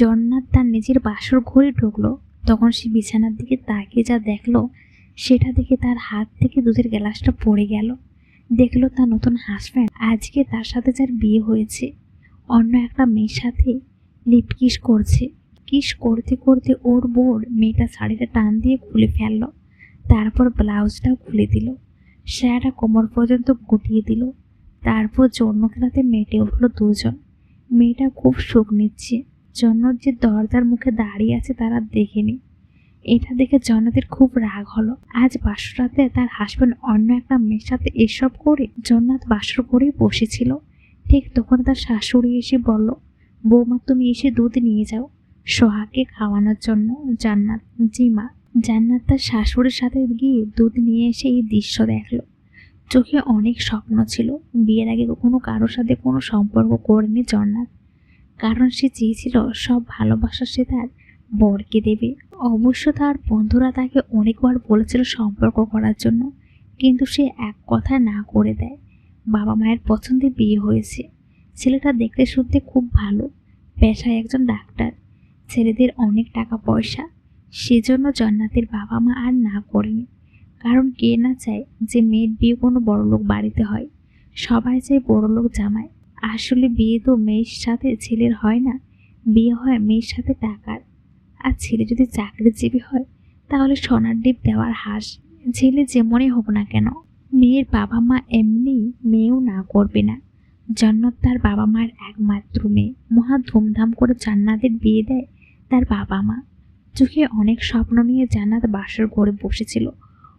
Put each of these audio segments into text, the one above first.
জন্নাথ তার নিজের বাসর ঘরে ঢুকলো। তখন সে বিছানার দিকে তাকিয়ে যা দেখল, সেটা দেখে তার হাত থেকে দুধের গ্লাসটা পড়ে গেল। দেখল তার নতুন হাজব্যান্ড আজকে তার সাথে যার বিয়ে হয়েছে, অন্য একটা মেয়ের সাথে লিপ কিস করছে। কিস করতে করতে ওর বোর মেয়েটা শাড়িটা টান দিয়ে খুলে ফেলল, তারপর ব্লাউজটাও খুলে দিল। শাড়িটা কোমর পর্যন্ত গুটিয়ে দিল। তারপর জন্য খেলাতে মেটে উঠল দুজন। মেয়েটা খুব সুখ নিচ্ছে। জন্নত যে দরজার মুখে দাঁড়িয়ে আছে তারা দেখেনি। এটা দেখে জন্নতের খুব রাগ হলো। আজ বাসরাতে তার হাসব্যান্ড অন্য একটা মেয়ের সাথে এসব করে জন্নাত বাসর করেই বসেছিল। ঠিক তখন তার শাশুড়ি এসে বলল, বৌমা, তুমি এসে দুধ নিয়ে যাও। সোহাকে খাওয়ানোর জন্য জান্নাত, জি মা। জান্নাত তার শাশুড়ির সাথে গিয়ে দুধ নিয়ে এসে এই দৃশ্য দেখল। চোখে অনেক স্বপ্ন ছিল। বিয়ের আগে কখনো কারোর সাথে কোনো সম্পর্ক করেনি জন্নাত। কারণ সে চেয়েছিল সব ভালোবাসা সে তার বরকে দেবে। অবশ্য তার বন্ধুরা তাকে অনেকবার বলেছিল সম্পর্ক করার জন্য, কিন্তু সে এক কথায় না করে দেয়। বাবা মায়ের পছন্দে বিয়ে হয়েছে। ছেলেটা দেখতে শুনতে খুব ভালো, পেশায় একজন ডাক্তার। ছেলেদের অনেক টাকা পয়সা, সেজন্য জন্নাতের বাবা মা আর না করেনি। কারণ কে না চায় যে মেয়ের বিয়ে কোনো বড়লোক বাড়িতে হয়। সবাই চায় বড়লোক জামায় আসলে বিয়ে তো মেয়ের সাথে ছেলের হয় না। বিয়ে হয় মেয়ের সাথে টাকার। আর ছেলে যদি চাকরিজীবী হয়, তাহলে সোনার ডিপ দেওয়ার হাঁস। ছেলে যেমনই হোক না কেন, মেয়ের বাবা মা এমনি মেয়েও না করবে না। জন্নত তার বাবা মার একমাত্র মেয়ে। মহা ধুমধাম করে জান্নাতের বিয়ে দেয় তার বাবা মা। চোখে অনেক স্বপ্ন নিয়ে জান্নাত বাসর ঘরে বসেছিল।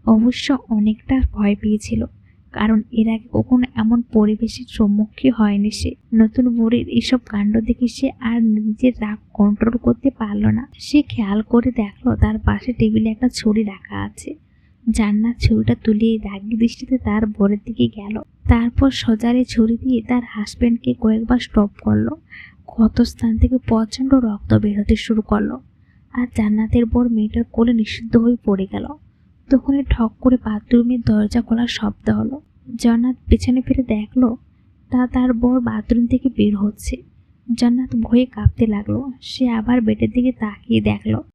অবশ্য অনেকটা ভয় পেয়েছিল। কারণ এর আগে কখনো এমন পরিবেশের সম্মুখীন হয়নি সে। নতুন বুড়ির এসব কাণ্ড দেখে সে আর নিজের রাগ কন্ট্রোল করতে পারল না। সে খেয়াল করে দেখল তার পাশে টেবিলে একটা ছুরি রাখা আছে। জান্নাত ছুরিটা তুলে রাগি দৃষ্টিতে তার বোরের দিকে গেল। তারপর সজারে ছুরি দিয়ে তার হাজব্যান্ডকে কয়েকবার স্টপ করল। ক্ষত স্থান থেকে প্রচণ্ড রক্ত বেরোতে শুরু করল। আর জান্নাতের বর মেয়েটার কোলে নিষিদ্ধ হয়ে পড়ে গেল। তখনই ঠক করে বাথরুমের দরজা খোলার শব্দ হলো। জান্নাত পেছনে ফিরে দেখল, তা তার বর বাথরুম থেকে বের হচ্ছে। জান্নাত ভয়ে কাঁপতে লাগল। সে আবার বেডের দিকে তাকিয়ে দেখল।